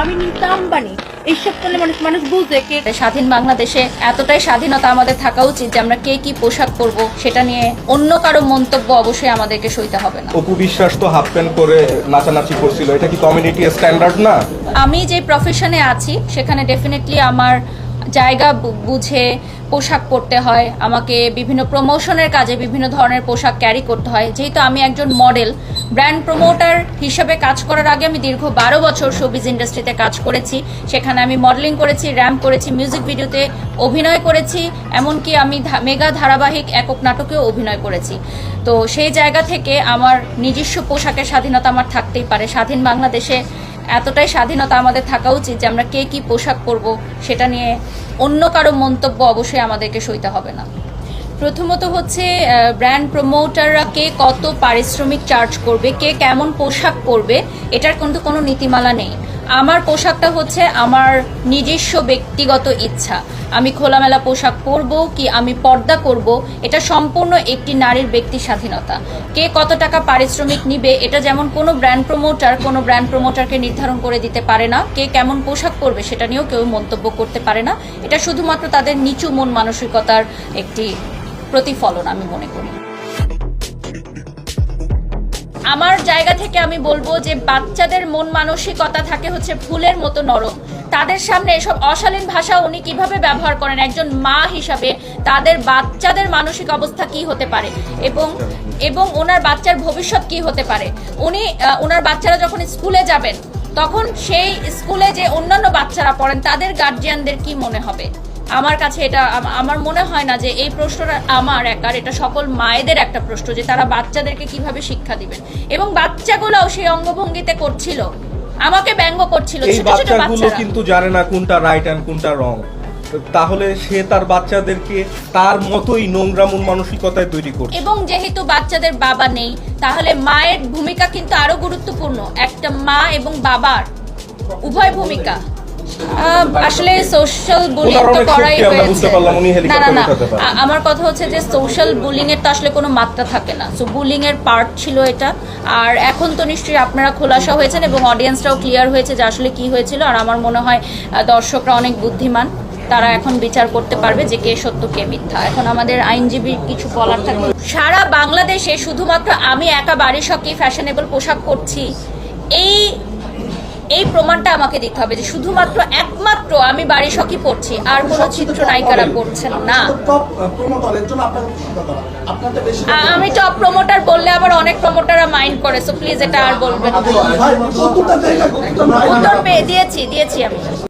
আমি নিতা আম্বানি এইসব করলে মানুষ মানুষ বুঝে কে স্বাধীন বাংলাদেশে এতটাই স্বাধীনতা আমাদের থাকা উচিত যে আমরা কে কি পোশাক পরবো সেটা নিয়ে অন্য কারও মন্তব্য অবশ্যই আমাদেরকে সইতে হবে না। অপু বিশ্বাস তো হাফ প্যান্ট করে নাচানাচি করছিল। এটা কি কমিউনিটি স্ট্যান্ডার্ড না? আমি যে প্রফেশনে আছি সেখানে ডেফিনেটলি আমার জায়গা বুঝে পোশাক পরতে হয়। আমাকে বিভিন্ন প্রমোশনের কাজে বিভিন্ন ধরনের পোশাক ক্যারি করতে হয়। যেহেতু আমি একজন মডেল ব্র্যান্ড প্রমোটার হিসেবে কাজ করার আগে আমি দীর্ঘ বারো বছর শোবিজ ইন্ডাস্ট্রিতে কাজ করেছি। সেখানে আমি মডেলিং করেছি র্যাম্প করেছি, মিউজিক ভিডিওতে অভিনয় করেছি, এমনকি আমি মেগা ধারাবাহিক একক নাটকেও অভিনয় করেছি। তো সেই জায়গা থেকে আমার নিজস্ব পোশাকের স্বাধীনতা আমার থাকতেই পারে। স্বাধীন বাংলাদেশে এতটাই স্বাধীনতা আমাদের থাকা উচিত যে আমরা কে কি পোশাক পরব সেটা নিয়ে অন্য কারও মন্তব্য অবশ্যই আমাদেরকে সইতে হবে না। প্রথমত হচ্ছে ব্র্যান্ড প্রমোটাররা কে কত পারিশ্রমিক চার্জ করবে, কে কেমন পোশাক পরবে, এটার কিন্তু কোনো নীতিমালা নেই। আমার পোশাকটা হচ্ছে আমার নিজস্ব ব্যক্তিগত ইচ্ছা। আমি খোলামেলা পোশাক পরব কি আমি পর্দা করব, এটা সম্পূর্ণ একটি নারীর ব্যক্তি স্বাধীনতা। কে কত টাকা পারিশ্রমিক নিবে, এটা যেমন কোনো ব্র্যান্ড প্রমোটার কোনো ব্র্যান্ড প্রমোটারকে নির্ধারণ করে দিতে পারে না। কে কেমন পোশাক পরবে, সেটা নিয়েও কেউ মন্তব্য করতে পারে না। এটা শুধুমাত্র তাদের নিচু মন মানসিকতার একটি প্রতিফলন আমি মনে করি। আমার জায়গা থেকে আমি বলব যে বাচ্চাদের মন মানসিকতা থাকে হচ্ছে ফুলের মতো নরম। তাদের সামনে এসব অশালীন ভাষা উনি কীভাবে ব্যবহার করেন? একজন মা হিসাবে তাদের বাচ্চাদের মানসিক অবস্থা কি হতে পারে? এবং এবং ওনার বাচ্চার ভবিষ্যৎ কি হতে পারে? উনি ওনার বাচ্চারা যখন স্কুলে যাবেন, তখন সেই স্কুলে যে অন্যান্য বাচ্চারা পড়েন, তাদের গার্জিয়ানদের কি মনে হবে? আমার কাছে এটা আমার মনে হয় না যে এই প্রশ্নটা আমার একার এটা সকল মায়েদের একটা প্রশ্ন যে তারা বাচ্চাদেরকে কীভাবে শিক্ষা দিবেন। এবং বাচ্চাগুলোও সেই অঙ্গভঙ্গিতে করছিল। আমাকে ব্যঙ্গ করছিল এই বাচ্চাগুলো কিন্তু জানে না কোনটা রাইট অ্যান্ড কোনটা রং তাহলে সে তার বাচ্চাদেরকে তার মতোই নোংরা মন মানসিকতায় তৈরি করছে। এবং যেহেতু বাচ্চাদের বাবা নেই তাহলে মায়ের ভূমিকা কিন্তু আরও গুরুত্বপূর্ণ। একটা মা এবং বাবার উভয় ভূমিকা। আসলে সোশ্যাল বুলিং তো করাই হয়েছে। না না না। আমার কথা হচ্ছে যে সোশ্যাল বুলিং এর তো আসলে কোনো মাত্রা থাকে না। সো বুলিং এর পার্ট ছিল এটা। আর এখন তো নিশ্চয়ই আপনারা খোলাসা হয়েছেন এবং অডিয়েন্সটাও ক্লিয়ার হয়েছে যে আসলে কি হয়েছিল। আর আমার মনে হয় দর্শকরা অনেক বুদ্ধিমান। তারা এখন বিচার করতে পারবে যে কে সত্য কে মিথ্যা। এখন আমাদের আইনজীবী কিছু বলার থাকবে সারা বাংলাদেশে শুধুমাত্র আমি একা বাড়ি সকি ফ্যাশনেবল পোশাক করছি এই এই প্রমাণটা আমাকে দিতে হবে যে শুধুমাত্র একমাত্র আমি বাড়ি সকি পড়ছি আর কোনো চিত্রনায়িকারা করছেন না আমি টপ প্রমোটার বললে আবার অনেক প্রমোটাররা মাইন্ড করে সো প্লিজ এটা আর বলবেন না। ভাই উত্তরটা দেয় না, উত্তরটা নাই। উত্তর পেয়ে দিয়েছি দিয়েছি আমি